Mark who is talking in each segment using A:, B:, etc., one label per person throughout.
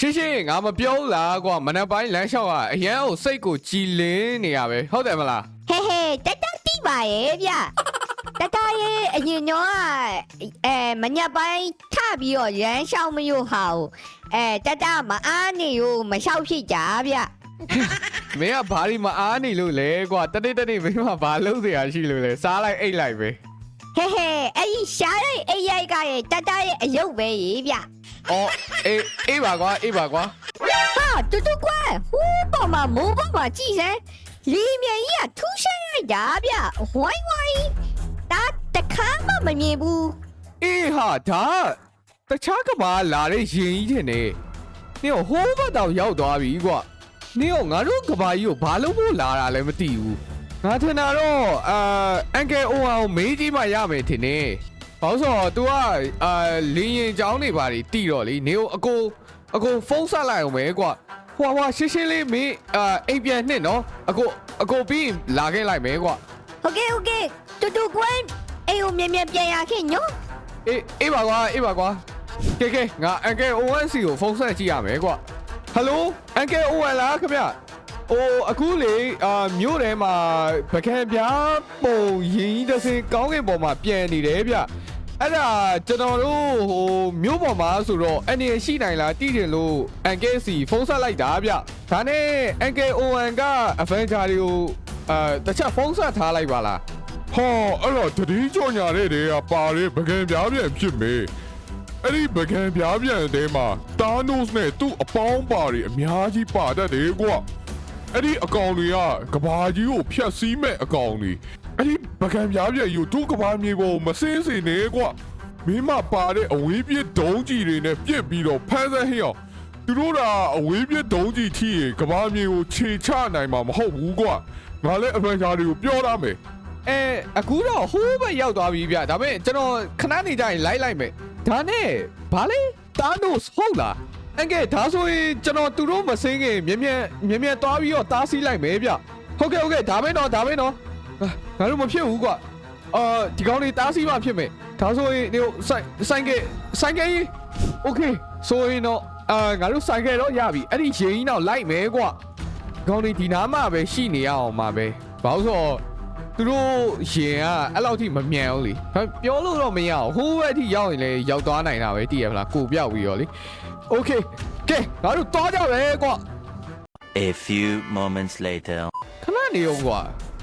A: ရှင်းရှင်းငါမပြောဘူးလားကွာမနက်ပိုင်းလမ်းလျှောက်ကအရန်ကိုစိတ်ကိုကြည်လင်းနေရပဲဟုတ်တယ်မလား
B: ဟဲဟဲတတတိပါရဲ့ဗျတတရဲ့အရင်တော့အဲမညက်ပိုင်းထပြီးတော့ရမ်းရှောင်းမလို့ဟာကိုအဲတတမအားနေရောမလျှောက်ဖြစ်ကြဗျ
A: မင်းကဘာဒီမအားနေလို့လဲကွာတနေ့တနေ့မင်းကဘာလုပ်เสียရှိလို့လဲစားလိုက်အိတ်လိုက်ပဲ
B: ဟဲဟဲအဲ့ဒီရှားတဲ့အိမ်ရိုက်ကရဲ့တတရဲ့အယုတ်ပဲကြီးဗျ
A: အော်အေးအေးပါကွာအေးပါကွာ
B: ဟာတူတူကွာဟိုးပေါ်မှာမိုးပေါ်မှာကြည်စမ်းလီမြန်ကြီးကထူးဆန်းလိုက်တာဗျဝိုင်းဝိုင်းဒါတခါမှမမြင်ဘူး
A: အေးဟာဒါတခြားကဘာလာတဲ့ရင်ကြီးတင်နေနင်ဟိုးဘက်တော့ရောက်သွားပြီကွာနင်ကငါတို့ကဘာကြီးကိုဘာလို့ဖို့လာတာလဲမသိဘူးငါထင်တာတော့အာအန်ကယ်အိုအောင်မေးကြည့်မှရမယ်ထင်နေ ဘာလို့ဆိုတော့ तू ကအာလင်းရင်ချောင်းနေပါလေတီတော့လေနင်ကိုအကိုအကိုဖုန်းဆက်လိုက်အောင်ပဲကွာဟွာဟွာရှင်းရှင်းလေးမင်းအာအိမ်ပြန်နှစ်နော်အကိုအကိုပြီးရင်လာခဲ့လိုက်မယ်ကွာ
B: ဟုတ်ကဲ့ဟုတ်ကဲ့တူတူကွာအိမ်ကိုမြန်မြန်ပြန်ရခဲ့ညော
A: အေးအေးပါကွာအေးပါကွာကဲကဲငါအန်ကယ် ONC ကိုဖုန်းဆက်ကြည့်ရမယ်ကွာဟယ်လိုအန်ကယ် ON လားခင်ဗျအိုအခုလေအာမြို့ထဲမှာပကံပြားပုံရင်ကြီးတစ်စင်ကောင်းကင်ပေါ်မှာပြန်နေတယ်ဗျ အဲ့ဒါကျွန်တော်တို့ဟိုမြို့ပေါ်မှာဆိုတော့အနေရရှိနိုင်လားတည်တယ်လို့အန်ကယ်စီဖုန်းဆက်လိုက်တာဗျဒါနဲ့အန်ကယ် ON က Avenger တွေကိုအာတခြားဖုန်းဆက်ထားလိုက်ပါလား
C: ဟာအဲ့တော့တတိကြောညာတဲ့တွေကပါတဲ့ပကံပြားပြန်ဖြစ်မေအဲ့ဒီပကံပြားပြန်အတဲမှာတာနိုစ်နဲ့သူ့အပေါင်းပါတွေအများကြီးပါတတ်တယ်ကွာအဲ့ဒီအကောင်တွေကကဘာကြီးကိုဖျက်ဆီးမဲ့အကောင်တွေ အဲ့ဒီပကံပြားပြက်ယူသူ့ကဘာမြေပေါ်မစင်းစင်နေကွာမင်းမပါတဲ့အဝေးပြစ်ဒုံးကြီးတွေနဲ့ပြစ်ပြီးတော့ဖမ်းဆန်းဟင်းအောင်သူတို့ကအဝေးပြစ်ဒုံးကြီးထိရေကဘာမြေကိုခြေချနိုင်မှာမဟုတ်ဘူးကွာငါလည်းအဗန်ဂျာတွေကိုပြောရမယ်
A: အဲအခုတော့ဟိုးဘက်ရောက်သွားပြီဗျဒါပေမဲ့ကျွန်တော်ခဏနေကြရင်လိုက်လိုက်မယ်ဒါနဲ့ဘာလဲတာနိုစ်ဟုတ်လားအငယ်ဒါဆိုရင်ကျွန်တော်သူတို့မစင်းခင်မြဲမြဲမြဲမြဲသွားပြီးတော့တားဆီးလိုက်မယ်ဗျဟုတ်ကဲ့ဟုတ်ကဲ့ဒါပဲနော်ဒါပဲနော် ငါတို့မဖြစ်ဘူးကွာအာဒီကောင်းလေးတားဆီးမှဖြစ်မယ်ဒါဆိုရင်ဒီဆိုင်ဆိုင်ကဆိုင်ကโอเคဆိုရင်တော့အာငါတို့ဆိုင်ကတော့ရပြီအဲ့ဒီရင်ကြီးတော့လိုက်မယ်ကွာဒီကောင်းလေးဒီနားမှာပဲရှိနေရအောင်မှာပဲဘာလို့ဆိုတော့ သူတို့ရင်ကအဲ့လောက်ထိမမြန်ဘူးလေဒါပြောလို့တော့မရအောင်ဟိုးဘက်အထိရောက်ရင်လည်းရောက်သွားနိုင်တာပဲတည်ရမလားကိုပြောက်ပြီးတော့လေโอเคကဲငါတို့သွားကြပဲကွာ
D: A few moments later.
A: ခဏနေအောင်ကွာ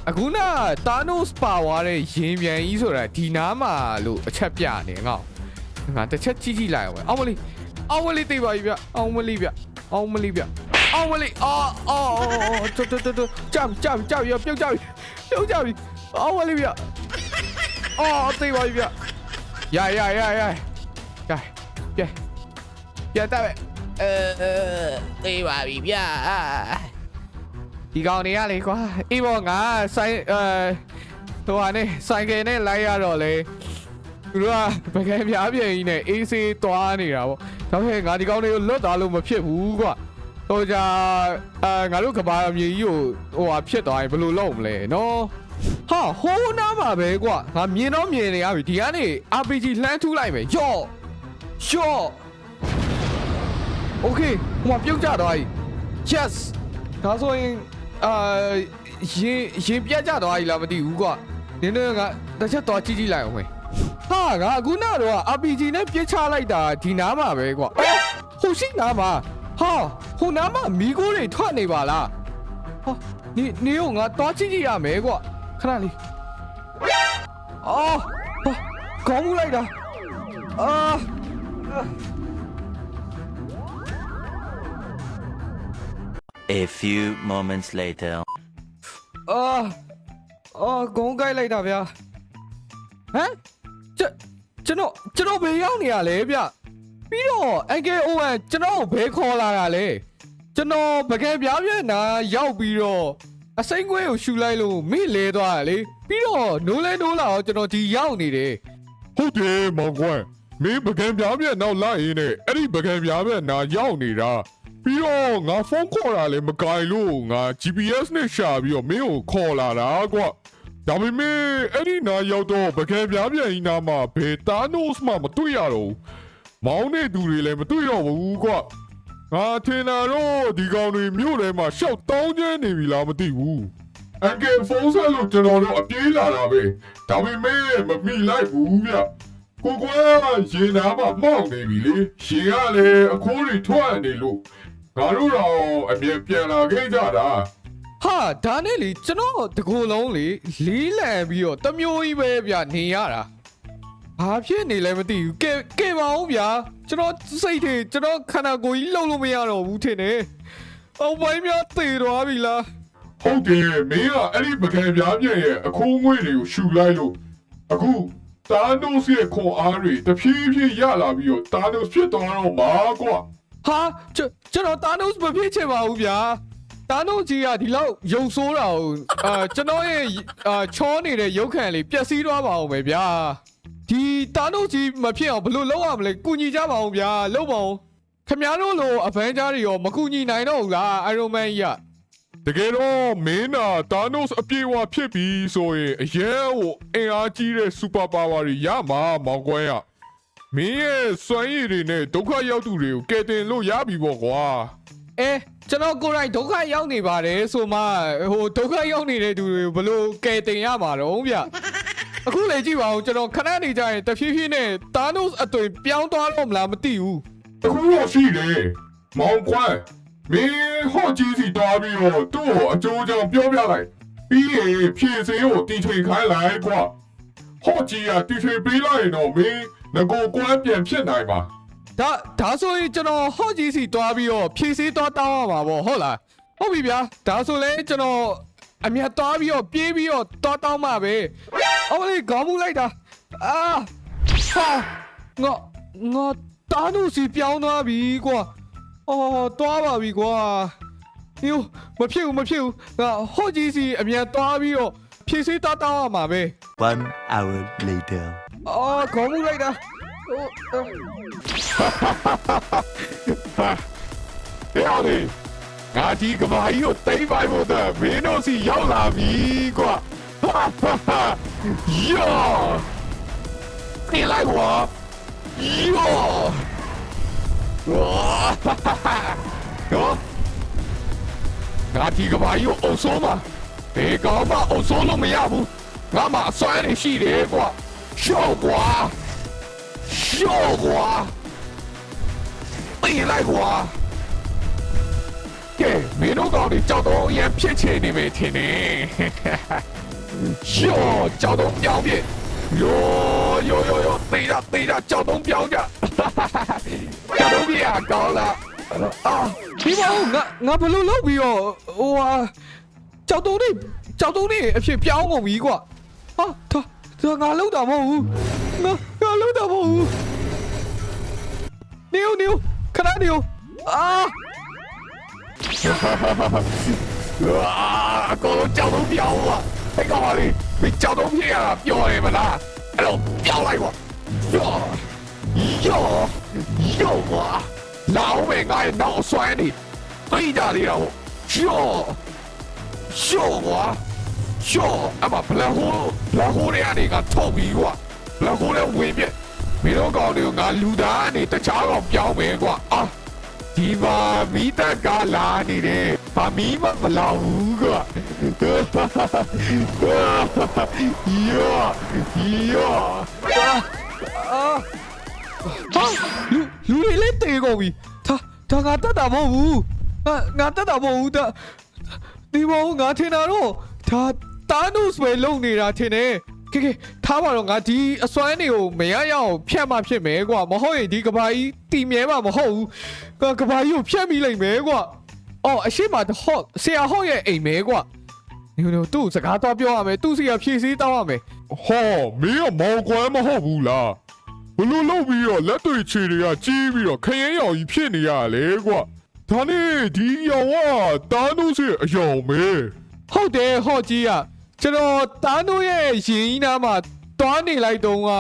A: အခုနတာနိုစ်ပါသွားတဲ့ရင်မြန်ကြီးဆိုတာဒီနားမှာလို့အချက်ပြနေငါ့ကိုငါတစ်ချက်ကြည့်ကြည့်လိုက်အောင်ပဲအောင်မလေးအောင်မလေးသိပါပြီဗျအောင်မလေးဗျအောင်မလေးဗျအောင်မလေးအော်အော်အော်တော်တော်တော်ကြောက်ကြောက်ကြောက်ရပြုတ်ကြောက်ပြုတ်ကြောက်ပြီအောင်မလေးဗျအော်သိပါပြီဗျရရရရကဲကဲပြတ်တယ်အဲသိပါပြီဗျ ဒီကောင်တွေကလေကွာအေးဘောငါဆိုင်အဲဟိုဟာနဲ့ဆိုင်ကယ်နဲ့လိုက်ရတော့လေသူတို့ကပကံပြားပြင်းကြီးနဲ့အေးဆေးသွားနေတာပေါ့ဒါပေမဲ့ငါဒီကောင်းလေးကိုလွတ်သွားလို့မဖြစ်ဘူးကွာဟိုကြအာငါတို့ကဘာမြေကြီးကိုဟိုဟာဖြစ်သွားရင်ဘယ်လိုလုပ်မလဲနော်ဟာဟိုးနားမှာပဲကွာငါမြင်တော့မြင်နေရပြီဒီကနေ RPG လှမ်းထူးလိုက်မယ်ယော့ယော့ Okay ဟိုမှာပြုတ်ကြသွားပြီ Yes ဒါဆိုရင် အာရင်ရင်ပြတ်ကြသွားပြီလားမသိဘူးကွာနင်းတော့ငါတစ်ချက်သွားကြည့်ကြည့်လိုက်အောင်မယ်ဟာငါအခုနတော့ RPG နဲ့ပြစ်ချလိုက်တာဒီနားမှာပဲကွာအော်ဟိုရှိနားမှာဟာဟိုနားမှာမီးကိုတွေထွက်နေပါလားဟာနေနေရောငါတော့ကြည့်ကြည့်ရမယ်ကွာခဏလေးအော်ဟာကောင်းမှုလိုက်တာအာ
D: A few moments later.
A: အာအာဂုံးကိုက်လိုက်တာဗျာဟမ်ကျကျွန်တော်ကျွန်တော်ဘယ်ရောက်နေရလဲဗျပြီးတော့ NKON ကျွန်တော်ကိုဘယ်ခေါ်လာတာလဲကျွန်တော်ပကံပြားပြက်နာရောက်ပြီးတော့အစိမ့်ခွဲကိုရှူလိုက်လို့မိလဲသွားတာလေပြီးတော့နိုးလဲနိုးလာတော့ကျွန်တော်ဒီရောက်နေတယ်
C: ဟုတ်တယ်မောင်ကွန်းမင်းပကံပြားပြက်နောက်လိုက်ရင်းနဲ့အဲ့ဒီပကံပြားပြက်နာရောက်နေတာ ပြီးတော့ငါဖုန်းခေါ်တာလည်းမကင်လို့ငါ GPS နဲ့ရှာပြီးတော့မင်းကိုခေါ်လာတာကွာဒါပေမဲ့အဲ့ဒီနာရောက်တော့ပကံပြားပြက်ကြီးနာမှာဘယ်တာနို့စ်မှမတွေ့ရတော့ဘူးမောင်းနေသူတွေလည်းမတွေ့တော့ဘူးကွာ
E: ငါထင်တာတော့ဒီကောင်တွေမြို့ထဲမှာရှောက်တောင်းကျင်းနေပြီလားမသိဘူးအန်ကယ်ဖုန်းဆက်လို့ကျွန်တော်တို့အပြေးလာတာပဲဒါပေမဲ့မမိလိုက်ဘူးဗျကိုကွယ်ရင်နာမှာမောက်နေပြီလေရှင်ကလည်းအခိုးတွေထွက်နေလို့ ငါတို့တော့အမြင်ပြန်လာခဲ့ကြတာ
A: ဟာဒါနဲ့လေကျွန်တော်တကူလုံးလေလေးလံပြီးတော့တစ်မျိုးကြီးပဲဗျနေရတာဘာဖြစ်နေလဲမသိဘူးကဲကဲပါဦးဗျာကျွန်တော်စိတ်တွေကျွန်တော်ခန္ဓာကိုယ်ကြီးလှုပ်လို့မရတော့ဘူးထင်တယ်အောက်ပိုင်းများသေသွားပြီလား
E: ဟုတ်တယ်မင်းကအဲ့ဒီပကံပြားပြည့်ရဲ့အခိုးငွေတွေကိုရှူလိုက်လို့အခုတာနိုစ်ရဲ့ခွန်အားတွေတဖြည်းဖြည်းရလာပြီးတော့တာနိုစ်ဖြစ်သွားတော့မှာကွာ
A: ဟာကျွန်ကျွန်တော်တာနိုစ်မဖြစ်ချင်ပါဘူးဗျာတာနိုစ်ကြီးကဒီလောက်ယုံဆိုးတာကိုအာကျွန်တော်ရဲ့အာချောနေတဲ့ရုပ်ခံလေးပျက်စီးသွားပါအောင်ပဲဗျာဒီတာနိုစ်ကြီးမဖြစ်အောင်ဘယ်လိုလုပ်ရမလဲကုညီကြပါအောင်ဗျာလုပ်ပါအောင်ခင်ဗျားတို့လိုအဗန်ဂျာတွေရောမကူညီနိုင်တော့ဘူးလားအိုင်ရိုမန်ကြီးက
E: တကယ်တော့မင်းနာတာနိုစ်အပြေအဝဖြစ်ပြီဆိုရင်အရင်ကိုအင်အားကြီးတဲ့စူပါပါဝါတွေရမှာမောင်ကွန်းရ မင်းရဲ့စွမ်းရည်တွေနဲ့ဒုက္ခရောက်သူတွေကိုကယ်တင်လို့ရပြီပေါ့ကွာ
A: အဲကျွန်တော်ကိုယ်တိုင်ဒုက္ခရောက်နေပါတယ်ဆိုမှဟိုဒုက္ခရောက်နေတဲ့သူတွေဘယ်လိုကယ်တင်ရမှာတော့ဗျအခုလေကြည့်ပါဦးကျွန်တော်ခဏနေကြရင်တဖြည်းဖြည်းနဲ့တာနိုစ်အသွင်ပြောင်းသွားတော့မလားမသိဘူး
E: အခုတော့ရှိတယ်မောင်ကွန်းမင်းဟော့ကြီးစီတွားပြီးတော့သူ့ကိုအကျိုးကြောင့်ပြောပြလိုက်ပြီးရင်ဖြည့်စင်းကိုတီထွေခိုင်းလိုက်ကွာဟော့ကြီးကတီထွေပေးလိုက်ရင်တော့မင်း ငကိုကွန်းပြန်ဖြစ်နိုင်ပါ
A: ဒါဒါဆိုရင်ကျွန်တော်ဟော့ကြီးစီတွားပြီးတော့ဖြည့်စည်းသွားတောင်းရမှာပေါ့ဟုတ်လားဟုတ်ပြီဗျာဒါဆိုလဲကျွန်တော်အမြတ်တွားပြီးတော့ပြေးပြီးတော့တောင်းတောင်းမှာပဲအော်လေခေါင်းမူလိုက်တာအာဟာငါငါတာနိုစ်စီပြောင်းသွားပြီကွာအော်တွားပါပြီကွာဟိုမဖြစ်ဘူးမဖြစ်ဘူးငါဟော့ကြီးစီအမြတ်တွားပြီးတော့ဖြည့်စည်းတောင်းတောင်းရမှာပဲ
D: One hour later.
A: အော်ခေါင်းမူလိုက်တာဟိုအော်
E: ပြောလေငါဒီကဘာကြီးကိုတိမ့်ပိုင်ဖို့တဲ့မင်းတို့စီရောက်လာပြီကွာဟာဟာဟာယောနေလိုက်ကွာယောဝါဟာဟာဟာယောငါဒီကဘာကြီးကိုအုပ်ဆုံးမှာဘယ်ကောင်မှအုပ်ဆုံးလို့မရဘူးငါမှအစွမ်းရရှိတယ်ကွာ ရှော့ကွာရှော့ကွာနေလိုက်ကွာကဲမင်းတို့ကောင်တွေကြောက်တော့ရန်ဖြစ်ချင်နေမယ်ထင်တယ်ယောကြောက်တော့ပြောင်းပြယောယောယောယောတေးရတေးရကြောက်တော့ပြောင်းကြကြောက်တော့ပြရကောင်းလားအာ
A: ဒီမဟုတ်ငါငါဘယ်လိုလုပ်ပြီးတော့ဟိုဟာကြောက်တုံးနေကြောက်တုံးနေအဖြစ်ပြောင်းကုန်ပြီကွာဟာဒါ ဒါငါလောက်တာမဟုတ်ဘူးငါငါလောက်တာမဟုတ်ဘူးနေဦးနေဦးခဏနေဦးအာ
E: အာအကောင်ကြောက်တော့ပြောင်းသွားဟဲ့ကောင်ပါလေမကြောက်တော့ပြရတာပြောရမလားအဲ့တော့ပြောင်းလိုက်ကွာယောယောယောကွာ老 ကျော်အမဘလဟိုဘလဟိုတွေအနေကထုတ်ပြီးကွာဘလဟိုလည်းဝင်ပြမင်းတို့ကောင်တွေကငါလူသားအနေတခြားကောင်ပြောင်းပဲကွာအာဒီမှာမိတက်ကလာနေတယ်ဘာမီးမမလောင်ဘူးကွာယောယောအာ
A: ဟာလူလူတွေလည်းတေကုန်ပြီဒါဒါငါတတ်တာမဟုတ်ဘူးငါတတ်တာမဟုတ်ဘူးဒါဒီမောငါထင်တာတော့ဒါ တာနုစ်ပဲလုံနေတာထင်တယ်ကဲကဲထားပါတော့ငါဒီအစွမ်းတွေကိုမရရအောင်ဖြတ်မှဖြစ်မယ်ကွာမဟုတ်ရင်ဒီကဘာကြီးတီမြဲမှာမဟုတ်ဘူးကကဘာကြီးကိုဖြတ်မိလိုက်မယ်ကွာအော်အရှိမဟော့ဆရာဟော့ရဲ့အိမ်မဲကွာညို့ညို့သူ့စကားတော့ပြောရမယ်သူ့စီကဖြည့်စည်းတောင်းရမယ်
E: ဟောမင်းကမောင်ကွမ်းမဟုတ်ဘူးလားဘလို့လုပ်ပြီးတော့လက်တွေခြေတွေကကြီးပြီးတော့ခရင်ရောင်ကြီးဖြစ်နေရလေကွာဒါနဲ့ဒီရောင်ကတားလို့စီအယောင်ပဲ
A: ဟုတ်တယ်ဟော့ကြီးက ကျွန်တော်တားနိုးရဲ့ရင်ကြီးနားမှာတွားနေလိုက်တုန်းက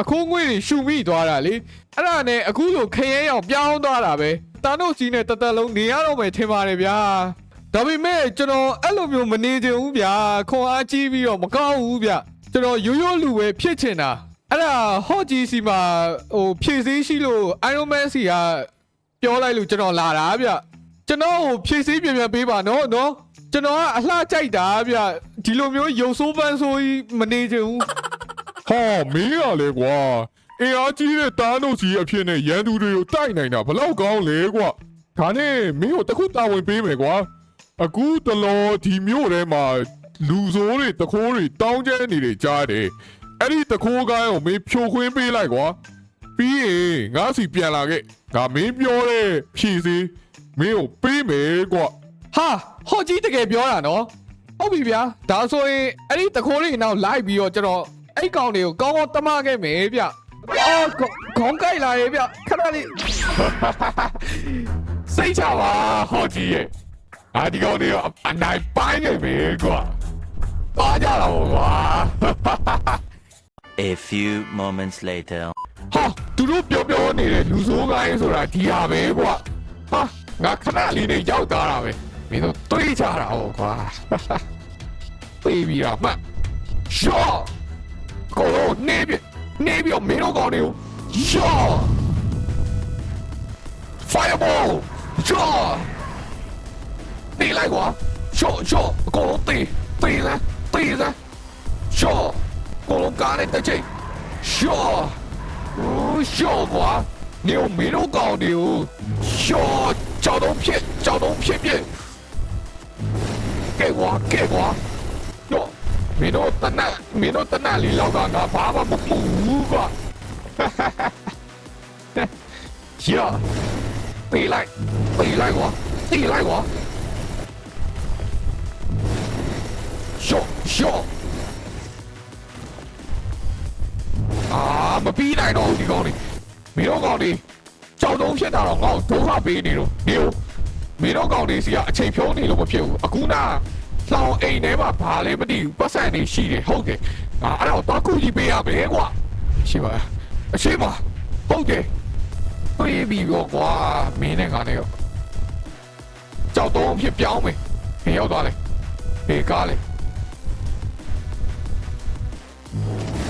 A: အခိုးငွေတွေရှူမိသွားတာလေအဲ့ဒါနဲ့အခုလိုခရဲရောင်ပြောင်းသွားတာပဲတားနိုးကြီးနဲ့တသက်လုံးနေရတော့မယ်ထင်ပါတယ်ဗျာဒါပေမဲ့ကျွန်တော်အဲ့လိုမျိုးမနေချင်ဘူးဗျာခွန်အားကြီးပြီးတော့မကောင်းဘူးဗျကျွန်တော်ရိုးရိုးလူပဲဖြစ်ချင်တာအဲ့ဒါဟော့ကြီးစီမှာဟိုဖြည့်စည်းရှိလို့ Iron Man စီကပြောလိုက်လို့ကျွန်တော်လာတာဗျကျွန်တော်ကိုဖြည့်စည်းပြန်ပြန်ပေးပါနော်နော် ကျွန်တော်ကအလှကြိုက်တာဗျဒီလိုမျိုးရုပ်ဆိုးပန်းဆိုးကြီးမနေချင်ဘူး
E: ဟာမင်းရလေကွာအင်အားကြီးတဲ့တားနို့စီအဖြစ်နဲ့ရန်သူတွေကိုတိုက်နိုင်တာဘလောက်ကောင်းလဲကွာဒါနဲ့မင်းကိုတစ်ခုတာဝန်ပေးမယ်ကွာအခုတလောဒီမျိုးထဲမှာလူဆိုးတွေတခိုးတွေတောင်းကျဲနေတွေကြားတယ်အဲ့ဒီတခိုးကိုင်းကိုမင်းဖြိုခွင်းပေးလိုက်ကွာပြီးရင်ငါစီပြန်လာခဲ့ငါမင်းပြောတဲ့ဖြည့်စည်းမင်းကိုပေးမယ်ကွာ
A: ဟာဟော့ကြီးတကယ်ပြောတာနော်ဟုတ်ပြီဗျာဒါဆိုရင်အဲ့ဒီတခိုးလေးနောက်လိုက်ပြီးတော့ကျွန်တော်အဲ့ကောင်တွေကိုကောင်းကောင်းတမခဲ့မယ်ဗျအော်ခေါင်းကိုက်လာရဲ့ဗျခဏလေး
E: စိတ်ချပါဟောကြီးရဲ့အာဒီကောင်တွေကအနိုင်ပိုင်းနေပြီကွာပါကြတော့ကွာ
D: A few moments later.
E: ဟာသူတို့ပြောပြောနေတဲ့လူဆိုးကိုင်းဆိုတာဒီဟာပဲကွာဟာငါခဏလေးနဲ့ရောက်သွားတာပဲ 你都对家来了啊哈哈卑鄙啊曼秀狗肉那边那边有没有搞丢秀 fireball 秀你来过秀秀狗肉对对来对来秀狗干的得及秀啊哦有没有搞丢秀啊找片找东片片给我，给我！哟，米诺在那，米诺在那里老干干，爸爸不哭吧，哈哈哈！行，背来，背来我，背来我！笑笑！啊，我逼来着，你讲你，米诺讲的，交通现场了，我多少逼你了，牛！ မင်းတို့ကောင်လေးစီကအချိန်ဖြုံးနေလို့မဖြစ်ဘူးအခုနာလောင်အိမ်ထဲမှာဘာလဲမသိဘူးပတ်စံနေရှိတယ်ဟုတ်တယ်ငါအဲ့တော့တော့ခုကြီးပေးရမယ်ကွာရှိပါအရှိပါဟုတ်တယ်ပြေးပြီးတော့ကွာမင်းနဲ့ငါနဲ့ရောကြောက်တုံးဖြစ်ပြောင်းမယ်ဘယ်ရောက်သွားလဲဘယ်ကားလဲ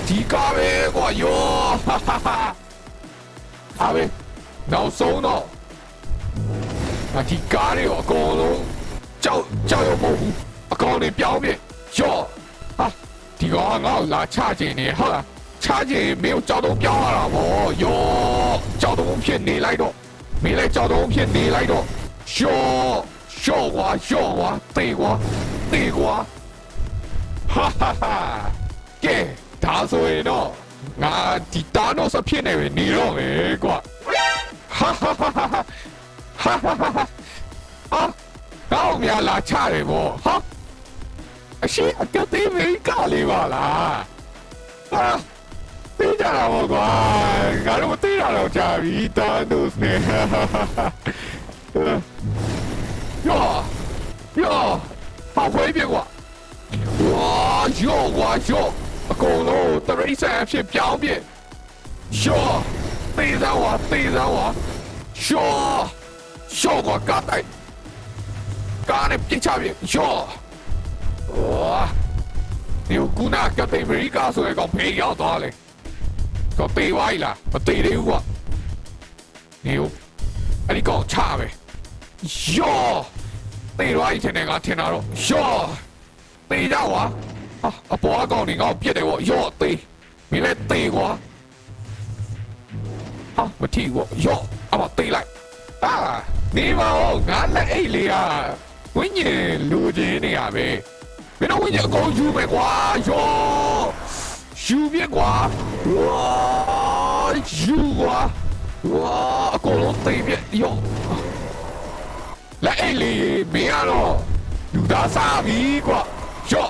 E: ဒီကားပဲကွာယောဟာဟာဟာဟာပဲနောက်ဆုံးတော့ အဒီကားတွေအကုန်လုံးကြောက်ကြောက်ရမဟုတ်ဘူးအကောင်တွေပြောင်းပြယောဟာဒီကောင်ကငါ့ကိုလာချခြင်းနေဟာချခြင်းမင်းကိုကြောက်တော့ပြောင်းရတာဗောယောကြောက်တော့ဖြစ်နေလိုက်တော့မင်းလည်းကြောက်တော့ဖြစ်နေလိုက်တော့ရှောရှောကွာရှောကွာတေကွာတေကွာဟာ 哈哈哈！啊，搞咩啦？查你无？哈，是阿哥对面咖你嘛啦？啊，对查啦我关，搞到我对查啦我米丹都是呢，哈哈哈！哟哟，好？回避我，哇哟哇哟，狗奴得了一身一片表面，哟，对着我对着我，哟。 ရောကကတိုင်းကားနဲ့ပြစ်ချပြီရောဒီကူနာကတဲ့အမေရိကဆိုရင်တော့ဖေးရောက်သွားလေတော့ပေးဝိုင်းလားမသေးသေးဘူးကွာနေဦးအဲ့ဒီကောင်ချပဲရောသေးဝိုင်းချင်တယ်ငါထင်တာတော့ရောသေးကြွာအပေါ်အကောင်တွေငါ့ကိုပြစ်တယ်ဗောရောသေးမင်းလည်းသေးကွာဟာမထီးဗောရောအမသေးလိုက် အာဒီမောင်ငါလက်အိတ်လေးကဝိညာဉ်လူချင်းနေရပဲမင်းတို့ဝိညာဉ်အကုန်ယူပဲကွာရောယူပြက်ကွာရောယူကွာရောအကုန်လုံးသိပြက်ရောလက်အိတ်လေးမင်းကတော့လူသားစားပြီကွာရော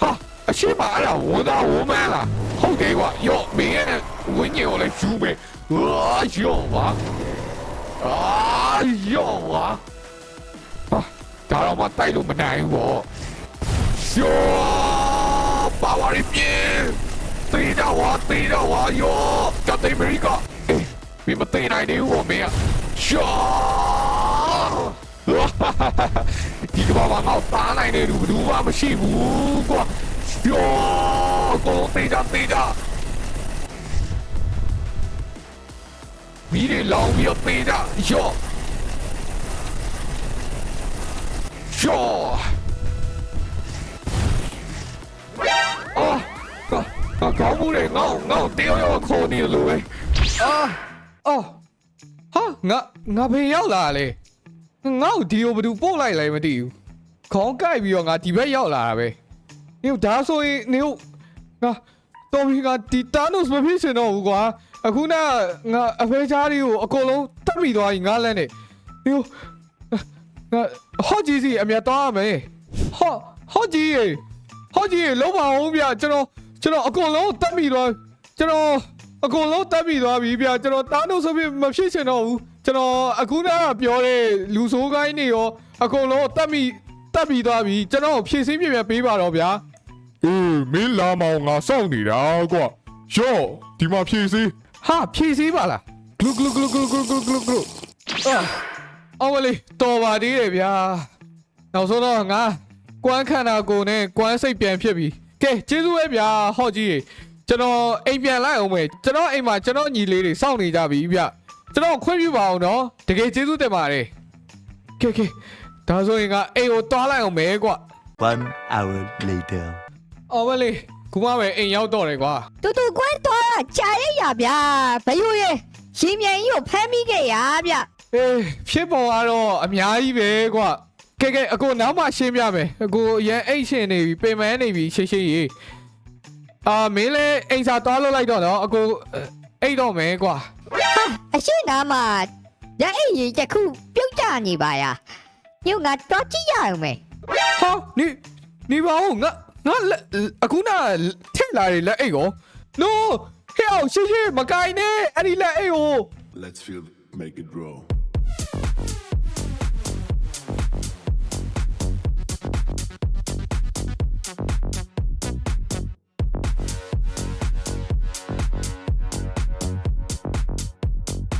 E: ဟာအရှိမအဲ့ဒါဝန်သားဝန်မန်းလားဟုတ်တယ်ကွာရောမင်းရဲ့ဝိညာဉ်ကိုလည်းယူပဲရောရောပါ 啊呦啊！啊，大老板带路不带我？哟、啊，八万人民，对着我，对着我哟，叫对面一个，哎，你们对来的我们呀？哟、啊，哈哈哈哈，一个娃娃好打来的路路，我们幸福过，哟、啊，哥对着对。 မီးတွေလောင်ပြီးတော့ပေတာရော့
A: ရော့အော်ကောင်းမှုတွေငေါငေါတေးရောခေါ်နေလို့ပဲအာအော်ဟာငါငါဘယ်ရောက်လာလဲငါ့ကိုဒီကိုဘယ်သူပို့လိုက်လဲမသိဘူးခေါင်းကိုက်ပြီးတော့ငါဒီဘက်ရောက်လာတာပဲနေဒါဆိုရင်နေငါတော်ပြီကဒီတာနို့မဖြစ်စင်တော့ဘူးကွာ အခုနငါအဖေချားတွေကိုအကုန်လုံးတတ်မိသွားရင်ငါလန့်နေနေငါဟော့ကြီးစီအမြတ်သွားရမယ်ဟော့ဟော့ကြီးရေဟော့ကြီးရေလုံးပါအောင်ဗျကျွန်တော်ကျွန်တော်အကုန်လုံးတတ်မိသွားကျွန်တော်အကုန်လုံးတတ်မိသွားပြီဗျကျွန်တော်တားလို့ဆိုပြီးမဖြစ်ချင်တော့ဘူးကျွန်တော်အခုနကပြောတဲ့လူဆိုးကိုင်းနေရောအကုန်လုံးတတ်မိတတ်မိသွားပြီကျွန်တော်ဖြည့်စင်းပြပြပေးပါတော့ဗျာ
E: အေးမင်းလာမောင်ငါစောင့်နေတာကွာရော့ဒီမှာဖြည့်စည်း
A: ဟာဖြည့်စည်းပါလားဂလုဂလုဂလုဂလုဂလုဂလုဂလုဂလုအာအော်ဝလေးတော်ပါသေးတယ်ဗျာနောက်ဆုံးတော့ငါကွမ်းခန္ဓာကိုယ်နဲ့ကွမ်းစိတ်ပြန်ဖြစ်ပြီကဲကျေးဇူးပဲဗျာဟော့ကြီးရေကျွန်တော်အိမ်ပြန်လိုက်အောင်မယ်ကျွန်တော်အိမ်မှာကျွန်တော်ညီလေးတွေစောင့်နေကြပြီဗျကျွန်တော်ခွင့်ပြုပါအောင်နော်တကယ်ကျေးဇူးတင်ပါတယ်ကဲကဲဒါဆိုရင်ကအိမ်ကိုတွားလိုက်အောင်မယ်ကွာ
D: One hour later.
A: အော်ဝလေး ခုမှပဲအိမ်ရောက်တော့တယ်ကွာ
B: တူတူကွန်းတော့ကြာရရဗျာဘယိုရဲ့ရှင်မြန်ကြီးကိုဖမ်းမိခဲ့ရဗျ
A: အေးဖြစ်ပေါ်ကတော့အများကြီးပဲကွာကဲကဲအကိုနောက်မှရှင်းပြမယ်အကိုအရင်အိတ်ရှင်နေပြီပင်မနေပြီရှိရှိရေအာမင်းလည်းအိမ်စာသွားလို့လိုက်တော့နော်အကိုအိတ်တော့မယ်ကွာ
B: အရှိနာမှာရအဲ့ရီတစ်ခုပြုတ်ကြနေပါယာညငါတော့ကြည့်ရအောင်မယ်
A: ဟာနေနေပါဦးငါ ငါလက်အခုနထက်လာတယ်လက်အိတ်ကို no ဟဲ့အောင်ရှိရှိမကိုင်းနဲ့အဲ့ဒီလက်အိတ်ကို
F: Let's feel make it grow.